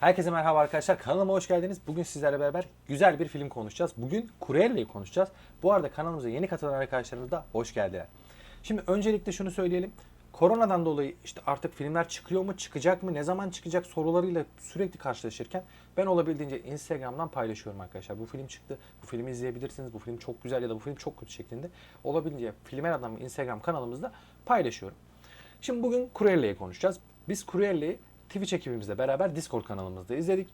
Herkese merhaba arkadaşlar. Kanalıma hoş geldiniz. Bugün sizlerle beraber güzel bir film konuşacağız. Bugün Cruella'yı konuşacağız. Bu arada kanalımıza yeni katılan arkadaşlarımız da hoş geldiler. Şimdi öncelikle şunu söyleyelim. Koronadan dolayı işte artık filmler çıkıyor mu, çıkacak mı, ne zaman çıkacak sorularıyla sürekli karşılaşırken ben olabildiğince Instagram'dan paylaşıyorum arkadaşlar. Bu film çıktı, bu filmi izleyebilirsiniz, bu film çok güzel ya da bu film çok kötü şeklinde olabildiğince Filmer Adam Instagram kanalımızda paylaşıyorum. Şimdi bugün Cruella'yı konuşacağız. Biz Cruella'yı Twitch ekibimizle beraber Discord kanalımızda izledik.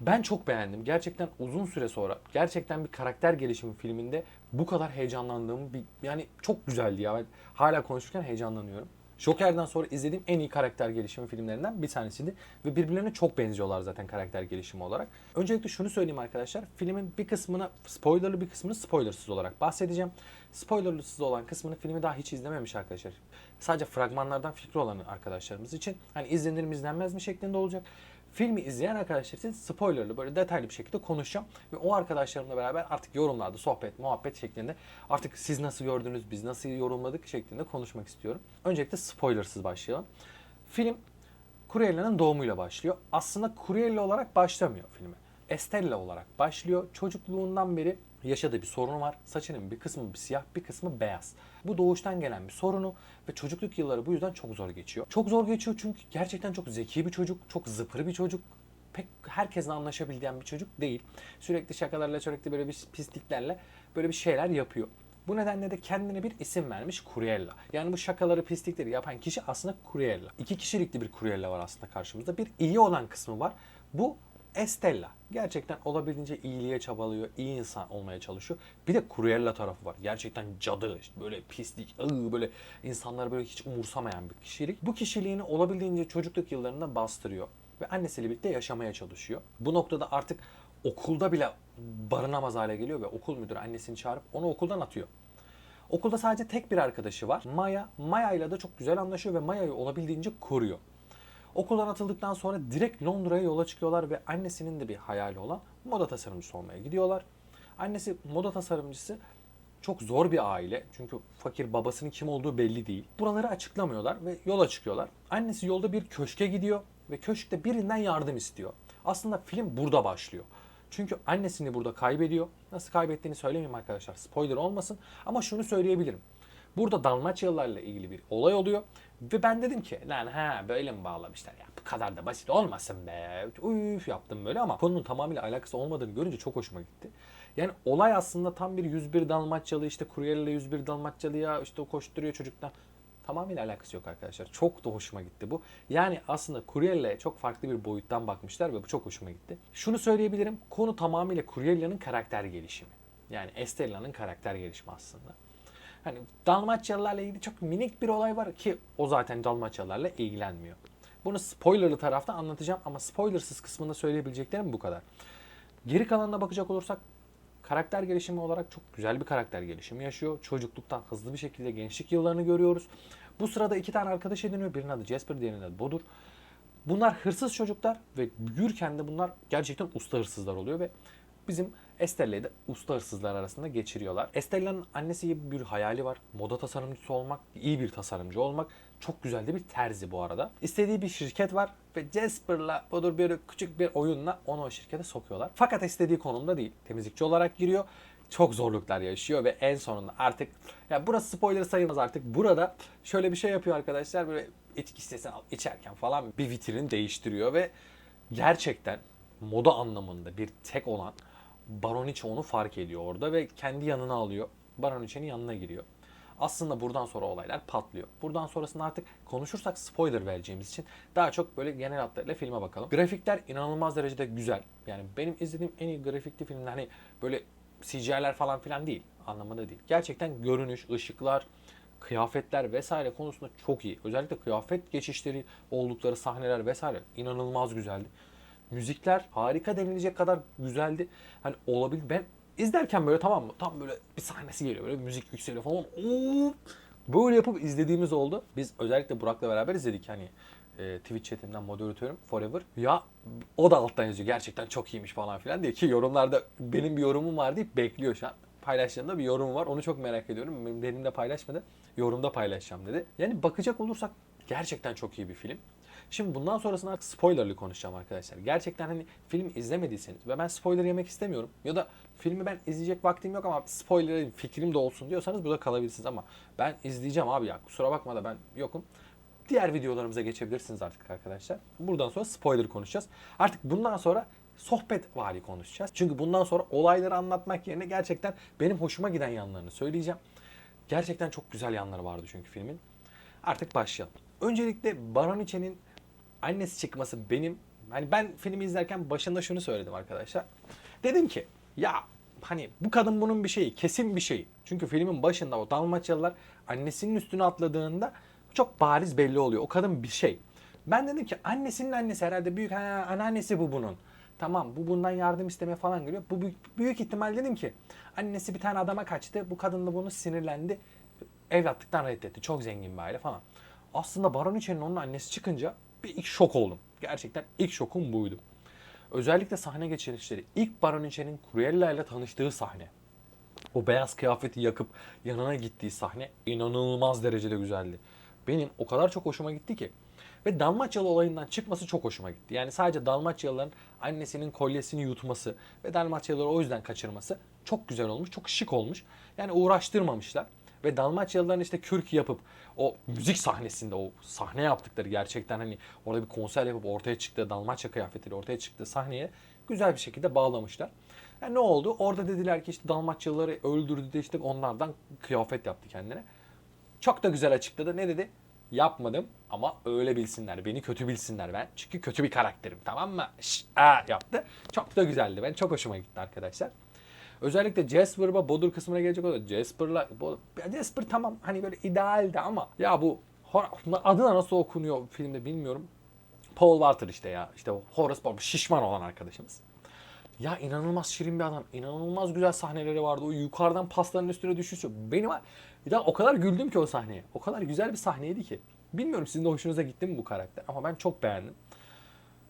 Ben çok beğendim. Gerçekten uzun süre sonra gerçekten bir karakter gelişimi filminde bu kadar heyecanlandığım bir yani çok güzeldi ya. Ben hala konuşurken heyecanlanıyorum. Joker'den sonra izlediğim en iyi karakter gelişimi filmlerinden bir tanesiydi. Ve birbirlerine çok benziyorlar zaten karakter gelişimi olarak. Öncelikle şunu söyleyeyim arkadaşlar. Filmin bir kısmını spoilerlı bir kısmını spoilersız olarak bahsedeceğim. Spoilerlısız olan kısmını filmi daha hiç izlememiş arkadaşlar. Sadece fragmanlardan fikri olan arkadaşlarımız için hani izlenir mi izlenmez mi şeklinde olacak. Filmi izleyen arkadaşlar için spoilerlı böyle detaylı bir şekilde konuşacağım. Ve o arkadaşlarımla beraber artık yorumlarda sohbet, muhabbet şeklinde artık siz nasıl gördünüz, biz nasıl yorumladık şeklinde konuşmak istiyorum. Öncelikle spoilersız başlayalım. Film Cruella'nın doğumuyla başlıyor. Aslında Cruella olarak başlamıyor filme. Estella olarak başlıyor. Çocukluğundan beri yaşadığı bir sorunu var. Saçının bir kısmı bir siyah, bir kısmı beyaz. Bu doğuştan gelen bir sorunu ve çocukluk yılları bu yüzden çok zor geçiyor. Çok zor geçiyor çünkü gerçekten çok zeki bir çocuk, çok zıpır bir çocuk. Pek herkesle anlaşabildiğin bir çocuk değil. Sürekli şakalarla, sürekli böyle bir pisliklerle böyle bir şeyler yapıyor. Bu nedenle de kendine bir isim vermiş Cruella. Yani bu şakaları, pislikleri yapan kişi aslında Cruella. İki kişilikli bir Cruella var aslında karşımızda. Bir iyi olan kısmı var. Bu Estella. Gerçekten olabildiğince iyiliğe çabalıyor, iyi insan olmaya çalışıyor. Bir de Cruella tarafı var. Gerçekten cadı, işte böyle pislik, ıı, böyle insanları böyle hiç umursamayan bir kişilik. Bu kişiliğini olabildiğince çocukluk yıllarında bastırıyor ve annesiyle birlikte yaşamaya çalışıyor. Bu noktada artık okulda bile barınamaz hale geliyor ve okul müdürü annesini çağırıp onu okuldan atıyor. Okulda sadece tek bir arkadaşı var. Maya. Maya ile de çok güzel anlaşıyor ve Maya'yı olabildiğince koruyor. Okuldan atıldıktan sonra direkt Londra'ya yola çıkıyorlar ve annesinin de bir hayali olan moda tasarımcısı olmaya gidiyorlar. Annesi moda tasarımcısı çok zor bir aile. Çünkü fakir babasının kim olduğu belli değil. Buraları açıklamıyorlar ve yola çıkıyorlar. Annesi yolda bir köşke gidiyor ve köşkte birinden yardım istiyor. Aslında film burada başlıyor. Çünkü annesini burada kaybediyor. Nasıl kaybettiğini söylemeyeyim arkadaşlar. Spoiler olmasın. Ama şunu söyleyebilirim. Burada Dalmaçyalılarla ilgili bir olay oluyor. Ve ben dedim ki lan ha böyle mi bağlamışlar ya bu kadar da basit olmasın be. Üf yaptım böyle ama konunun tamamıyla alakası olmadığını görünce çok hoşuma gitti. Yani olay aslında tam bir 101 Dalmaçyalı işte Cruella 101 Dalmaçyalıya işte koşturuyor çocuktan. Tamamıyla alakası yok arkadaşlar. Çok da hoşuma gitti bu. Yani aslında Cruella'ya çok farklı bir boyuttan bakmışlar ve bu çok hoşuma gitti. Şunu söyleyebilirim. Konu tamamıyla Cruella'nın karakter gelişimi. Yani Estella'nın karakter gelişimi aslında. Hani Dalmaçyalılarla ilgili çok minik bir olay var ki o zaten Dalmaçyalılarla ilgilenmiyor. Bunu spoilerlı tarafta anlatacağım ama spoilersız kısmında söyleyebileceklerim bu kadar. Geri kalanına bakacak olursak karakter gelişimi olarak çok güzel bir karakter gelişimi yaşıyor. Çocukluktan hızlı bir şekilde gençlik yıllarını görüyoruz. Bu sırada iki tane arkadaş ediniyor. Birinin adı Jasper, diğerinin adı Bodur. Bunlar hırsız çocuklar ve büyürken de bunlar gerçekten usta hırsızlar oluyor ve bizim Estella'yı da usta hırsızlar arasında geçiriyorlar. Estella'nın annesi gibi bir hayali var. Moda tasarımcısı olmak, iyi bir tasarımcı olmak. Çok güzel de bir terzi bu arada. İstediği bir şirket var ve Jasper'la Bodur bir küçük bir oyunla onu o şirkete sokuyorlar. Fakat istediği konumda değil. Temizlikçi olarak giriyor. Çok zorluklar yaşıyor ve en sonunda artık ya burası spoiler sayılmaz artık. Burada şöyle bir şey yapıyor arkadaşlar böyle içki al içerken falan bir vitrin değiştiriyor ve gerçekten moda anlamında bir tek olan Baroniçe onu fark ediyor orada ve kendi yanına alıyor. Baroniçe'nin yanına giriyor. Aslında buradan sonra olaylar patlıyor. Buradan sonrasında artık konuşursak spoiler vereceğimiz için daha çok böyle genel hatlarıyla filme bakalım. Grafikler inanılmaz derecede güzel. Yani benim izlediğim en iyi grafikli filmler hani böyle CGI'ler falan filan değil anlamında değil. Gerçekten görünüş, ışıklar, kıyafetler vesaire konusunda çok iyi. Özellikle kıyafet geçişleri oldukları sahneler vesaire inanılmaz güzeldi. Müzikler harika denilecek kadar güzeldi. Hani olabilir. Ben izlerken böyle tamam mı? Tam böyle bir sahnesi geliyor. Böyle müzik yükseliyor falan. Oo! Böyle yapıp izlediğimiz oldu. Biz özellikle Burak'la beraber izledik hani e, Twitch chatimden moderatörüm Forever. Ya o da alttan yazıyor gerçekten çok iyiymiş falan filan diye ki yorumlarda benim bir yorumum var deyip bekliyor şu an. Paylaştığımda bir yorum var. Onu çok merak ediyorum. Benim de paylaşmadı. Yorumda paylaşacağım dedi. Yani bakacak olursak gerçekten çok iyi bir film. Şimdi bundan sonrasında artık spoilerlı konuşacağım arkadaşlar. Gerçekten hani film izlemediyseniz ve ben spoiler yemek istemiyorum ya da filmi ben izleyecek vaktim yok ama spoiler fikrim de olsun diyorsanız burada kalabilirsiniz ama ben izleyeceğim abi ya kusura bakma da ben yokum. Diğer videolarımıza geçebilirsiniz artık arkadaşlar. Buradan sonra spoiler konuşacağız. Artık bundan sonra sohbet vari konuşacağız. Çünkü bundan sonra olayları anlatmak yerine gerçekten benim hoşuma giden yanlarını söyleyeceğim. Gerçekten çok güzel yanları vardı çünkü filmin. Artık başlayalım. Öncelikle Baron İçen'in annesi çıkması benim hani ben filmi izlerken başında şunu söyledim arkadaşlar. Dedim ki ya hani bu kadın bunun bir şeyi kesin bir şeyi. Çünkü filmin başında o Dalmaçyalılar annesinin üstüne atladığında çok bariz belli oluyor. O kadın bir şey. Ben dedim ki annesinin annesi herhalde büyük ha, anneannesi bu bunun. Tamam bu bundan yardım istemeye falan geliyor. Bu büyük, büyük ihtimal dedim ki annesi bir tane adama kaçtı. Bu kadın da bunu sinirlendi. Evlatlıktan reddetti. Çok zengin bir aile falan. Aslında Baron İçer'in onun annesi çıkınca bir ilk şok oldum. Gerçekten ilk şokum buydu. Özellikle sahne geçirişleri. İlk Baron İçer'in Cruella ile tanıştığı sahne. O beyaz kıyafeti yakıp yanına gittiği sahne inanılmaz derecede güzeldi. Benim o kadar çok hoşuma gitti ki. Ve Dalmaçyalı olayından çıkması çok hoşuma gitti. Yani sadece Dalmaçyalıların annesinin kolyesini yutması ve Dalmaçyalıları o yüzden kaçırması çok güzel olmuş, çok şık olmuş. Yani uğraştırmamışlar. Ve Dalmaçyalıların işte kürk yapıp o müzik sahnesinde o sahne yaptıkları gerçekten hani orada bir konser yapıp ortaya çıktığı Dalmaçya kıyafetiyle ortaya çıktığı sahneye güzel bir şekilde bağlamışlar. Yani ne oldu? Orada dediler ki işte Dalmaçyalıları öldürdü de işte onlardan kıyafet yaptı kendine. Çok da güzel açıkladı. Ne dedi? Yapmadım ama öyle bilsinler. Beni kötü bilsinler ben. Çünkü kötü bir karakterim tamam mı? Şş, aa, yaptı. Çok da güzeldi. Ben çok hoşuma gitti arkadaşlar. Özellikle Jasper ve Bodur kısmına gelecek olursa Jasper'la Jasper tamam hani böyle idealdi ama ya bu adına nasıl okunuyor filmde bilmiyorum. Paul Walter işte ya. İşte Horace Paul şişman olan arkadaşımız. Ya inanılmaz şirin bir adam. İnanılmaz güzel sahneleri vardı. O yukarıdan pastanın üstüne düşüşü. Benim. Ya o kadar güldüm ki o sahneye. O kadar güzel bir sahneydi ki. Bilmiyorum sizin de hoşunuza gitti mi bu karakter ama ben çok beğendim.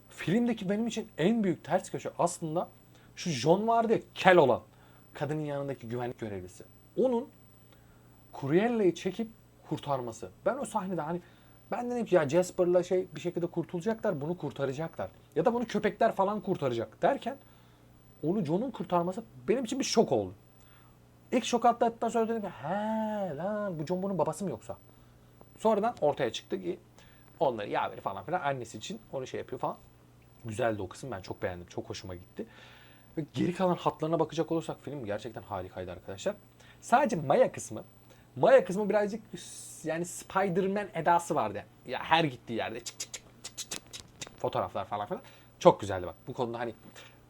Filmdeki benim için en büyük ters köşe aslında şu John vardı ya kel olan. Kadının yanındaki güvenlik görevlisi. Onun Cruella'yı çekip kurtarması. Ben o sahnede hani ben dedim ki ya Jasper'la şey bir şekilde kurtulacaklar, bunu kurtaracaklar. Ya da bunu köpekler falan kurtaracak derken onu John'un kurtarması benim için bir şok oldu. İlk şok atlattıktan sonra dedim ki he lan bu John bunun babası mı yoksa? Sonradan ortaya çıktı ki onları yaveri falan filan annesi için onu şey yapıyor falan. Güzeldi o kısım ben çok beğendim. Çok hoşuma gitti. Ve geri kalan hatlarına bakacak olursak film gerçekten harikaydı arkadaşlar. Sadece Maya kısmı. Maya kısmı birazcık yani Spider-Man edası vardı. Ya her gittiği yerde çık çık çık çık çık çık çık, çık fotoğraflar falan filan. Çok güzeldi bak. Bu konuda hani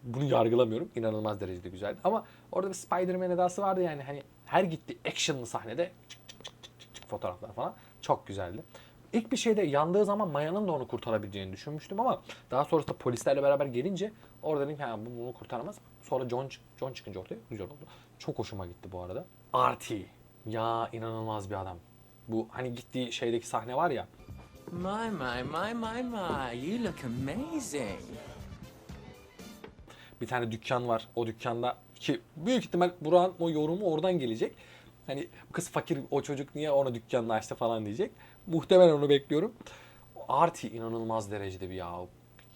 bunu yargılamıyorum. İnanılmaz derecede güzeldi. Ama orada bir Spider-Man edası vardı yani hani her gitti actionlı sahnede çık çık çık çık çık fotoğraflar falan. Çok güzeldi. İlk bir şeyde yandığı zaman Maya'nın da onu kurtarabileceğini düşünmüştüm ama daha sonrasında polislerle beraber gelince orada dedim ki ha, bu bunu kurtaramaz. Sonra John, John çıkınca ortaya güzel oldu. Çok hoşuma gitti bu arada. Artie. Ya inanılmaz bir adam. Bu hani gittiği şeydeki sahne var ya. My, my, my, my, my. You look amazing. bir tane dükkan var. O dükkanda ki büyük ihtimal Burak'ın o yorumu oradan gelecek. Hani kız fakir o çocuk niye ona dükkanını açtı falan diyecek. Muhtemelen onu bekliyorum. Arti inanılmaz derecede bir ya.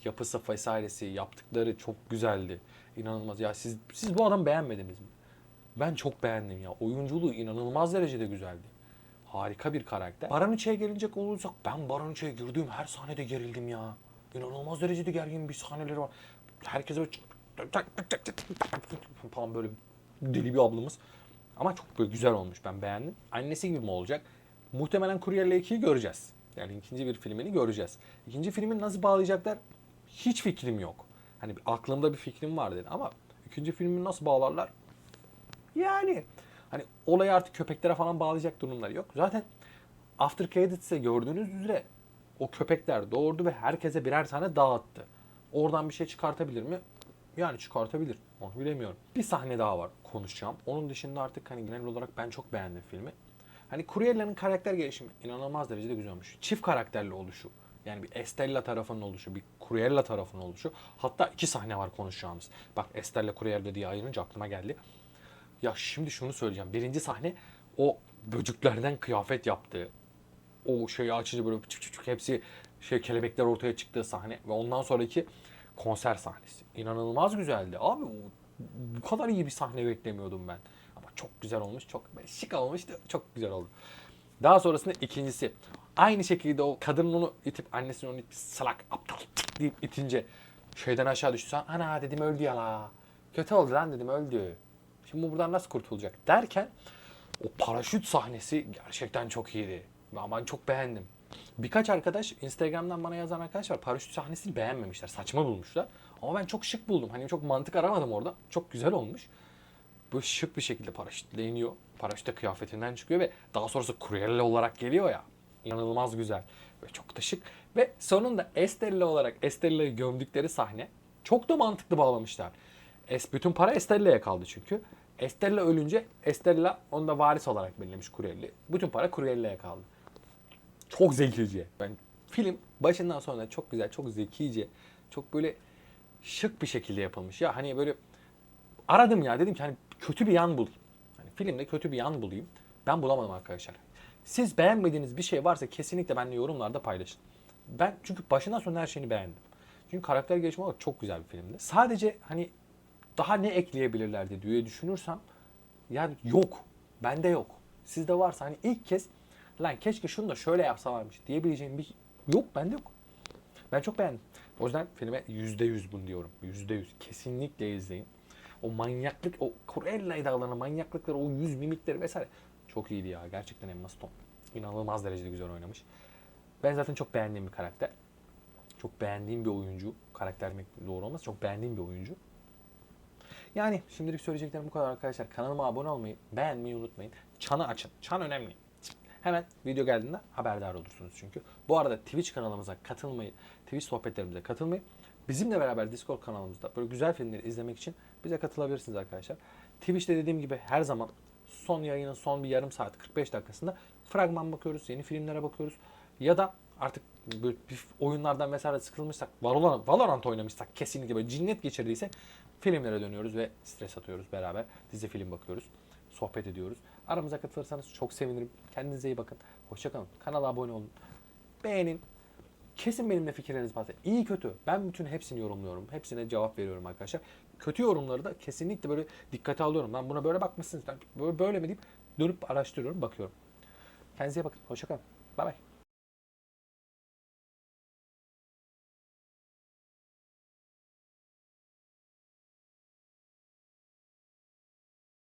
Yapısı vesairesi yaptıkları çok güzeldi. İnanılmaz. Ya siz siz bu adamı beğenmediniz mi? Ben çok beğendim ya. Oyunculuğu inanılmaz derecede güzeldi. Harika bir karakter. Baranuçe'ye gelecek olursak ben Baranuçe'ye girdiğim her sahnede gerildim ya. İnanılmaz derecede gergin bir sahneleri var. Herkese böyle falan böyle deli bir ablamız. Ama çok böyle güzel olmuş ben beğendim. Annesi gibi mi olacak? Muhtemelen Cruella 2'yi göreceğiz. Yani ikinci bir filmini göreceğiz. İkinci filmin nasıl bağlayacaklar hiç fikrim yok. Hani aklımda bir fikrim var dedi ama ikinci filmi nasıl bağlarlar? Yani hani olayı artık köpeklere falan bağlayacak durumları yok. Zaten After Credits'te gördüğünüz üzere o köpekler doğurdu ve herkese birer tane dağıttı. Oradan bir şey çıkartabilir mi? Yani çıkartabilir. Onu bilemiyorum. Bir sahne daha var konuşacağım. Onun dışında artık hani genel olarak ben çok beğendim filmi. Hani Cruella'nın karakter gelişimi inanılmaz derecede güzel olmuş. Çift karakterli oluşu. Yani bir Estella tarafının oluşu, bir Cruella tarafının oluşu. Hatta iki sahne var konuşacağımız. Bak Estella Cruella diye ayırınca aklıma geldi. Ya şimdi şunu söyleyeceğim. Birinci sahne o böcüklerden kıyafet yaptığı. O şeyi açınca böyle çık çık çık hepsi şey kelebekler ortaya çıktığı sahne ve ondan sonraki konser sahnesi. İnanılmaz güzeldi. Abi bu kadar iyi bir sahne beklemiyordum ben. Çok güzel olmuş. Çok şık olmuş. Çok güzel oldu. Daha sonrasında ikincisi. Aynı şekilde o kadının onu itip annesini onu itip salak aptal deyip itince şeyden aşağı düştü. Ana dedim öldü ya la. Kötü oldu lan dedim öldü. Şimdi bu buradan nasıl kurtulacak derken o paraşüt sahnesi gerçekten çok iyiydi. Ama ben çok beğendim. Birkaç arkadaş Instagram'dan bana yazan arkadaş var. Paraşüt sahnesini beğenmemişler. Saçma bulmuşlar. Ama ben çok şık buldum. Hani çok mantık aramadım orada. Çok güzel olmuş. Böyle şık bir şekilde paraşütle iniyor. Paraşütte kıyafetinden çıkıyor ve daha sonrası Cruella olarak geliyor ya. İnanılmaz güzel. Ve çok da şık. Ve sonunda Estella olarak Estella'yı gömdükleri sahne çok da mantıklı bağlamışlar. Es, bütün para Estella'ya kaldı çünkü. Estella ölünce Estella onu da varis olarak belirlemiş Cruella'yı. Bütün para Cruella'ya kaldı. Çok zekice. Ben film başından sonuna çok güzel, çok zekice, çok böyle şık bir şekilde yapılmış. Ya hani böyle aradım ya dedim ki hani kötü bir yan bulayım. Hani filmde kötü bir yan bulayım. Ben bulamadım arkadaşlar. Siz beğenmediğiniz bir şey varsa kesinlikle benimle yorumlarda paylaşın. Ben çünkü başından sonuna her şeyini beğendim. Çünkü karakter gelişimi olarak çok güzel bir filmdi. Sadece hani daha ne ekleyebilirlerdi diye düşünürsem yani yok. Bende yok. Sizde varsa hani ilk kez lan keşke şunu da şöyle yapsalarmış diyebileceğim bir yok bende yok. Ben çok beğendim. O yüzden filme %100 bunu diyorum. %100. Kesinlikle izleyin. O manyaklık, o Cruella'yı dağlanan manyaklıkları, o yüz mimikleri vesaire çok iyiydi ya. Gerçekten Emma Stone. İnanılmaz derecede güzel oynamış. Ben zaten çok beğendiğim bir karakter. Çok beğendiğim bir oyuncu. Karakter demek doğru olmaz. Çok beğendiğim bir oyuncu. Yani şimdilik söyleyeceklerim bu kadar arkadaşlar. Kanalıma abone olmayı, beğenmeyi unutmayın. Çanı açın. Çan önemli. Hemen video geldiğinde haberdar olursunuz çünkü. Bu arada Twitch kanalımıza katılmayı, Twitch sohbetlerimize katılmayı, bizimle beraber Discord kanalımızda böyle güzel filmleri izlemek için bize katılabilirsiniz arkadaşlar. Twitch'te dediğim gibi her zaman son yayının son bir yarım saat 45 dakikasında fragman bakıyoruz, yeni filmlere bakıyoruz. Ya da artık böyle oyunlardan vesaire sıkılmışsak, Valorant, Valorant oynamışsak kesinlikle böyle cinnet geçirdiysek filmlere dönüyoruz ve stres atıyoruz beraber. Dizi film bakıyoruz, sohbet ediyoruz. Aramıza katılırsanız çok sevinirim. Kendinize iyi bakın. Hoşçakalın. Kanala abone olun. Beğenin. Kesin benimle fikirleriniz varsa. İyi kötü. Ben bütün hepsini yorumluyorum. Hepsine cevap veriyorum arkadaşlar. Kötü yorumları da kesinlikle böyle dikkate alıyorum. Ben buna böyle bakmışsınız. Böyle, böyle mi deyip dönüp araştırıyorum, bakıyorum. Kendinize iyi bakın. Hoşçakalın. Bay bay.